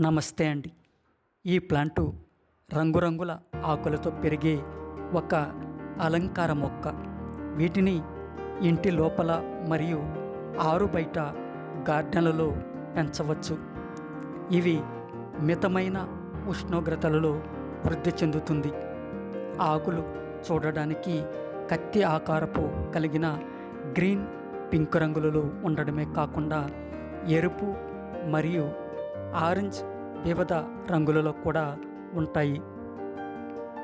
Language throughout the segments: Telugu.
నమస్తే అండి. ఈ ప్లాంటు రంగురంగుల ఆకులతో పెరిగే ఒక అలంకార మొక్క. వీటిని ఇంటి లోపల మరియు ఆరు బయట గార్డెన్లలో పెంచవచ్చు. ఇవి మితమైన ఉష్ణోగ్రతలలో వృద్ధి చెందుతుంది. ఆకులు చూడడానికి కత్తి ఆకారపు కలిగిన గ్రీన్ పింక్ రంగులలో ఉండడమే కాకుండా ఎరుపు మరియు ఆరెంజ్ వివిధ రంగులలో కూడా ఉంటాయి.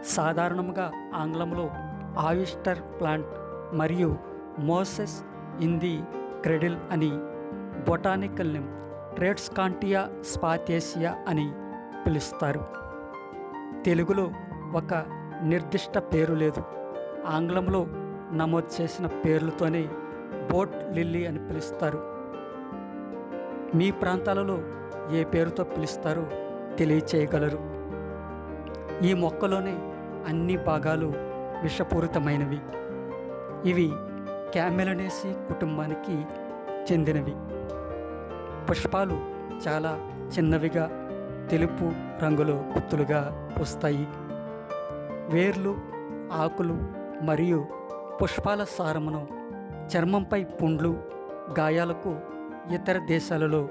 సాధారణంగా ఆంగ్లంలో ఆయిస్టర్ ప్లాంట్ మరియు మోసెస్ ఇంది క్రెడిల్ అని బొటానికల్ నేమ్ ట్రేడ్స్కాంటియా స్పాతేసియా అని పిలుస్తారు. తెలుగులో ఒక నిర్దిష్ట పేరు లేదు. ఆంగ్లంలో నమోదు చేసిన పేర్లతోనే బోట్ లిల్లీ అని పిలుస్తారు. మీ ప్రాంతాలలో ఏ పేరుతో పిలుస్తారో తెలియచేయగలరు. ఈ మొక్కలోని అన్ని భాగాలు విషపూరితమైనవి. ఇవి క్యామెలనేసి కుటుంబానికి చెందినవి. పుష్పాలు చాలా చిన్నవిగా తెలుపు రంగులో గుత్తులుగా వస్తాయి వేర్లు ఆకులు మరియు పుష్పాల సారమును చర్మంపై పుండ్లు గాయాలకు ఇతర దేశాలలో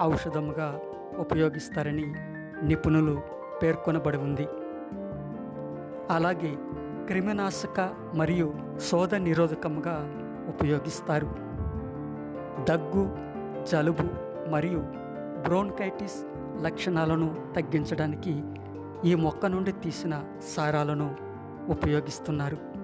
ఔషధముగా ఉపయోగిస్తారని నిపుణులు పేర్కొనబడి ఉంది. అలాగే క్రిమినాశక మరియు శోధ నిరోధకముగా ఉపయోగిస్తారు. దగ్గు జలుబు మరియు బ్రోన్కైటిస్ లక్షణాలను తగ్గించడానికి ఈ మొక్క నుండి తీసిన సారాలను ఉపయోగిస్తున్నారు.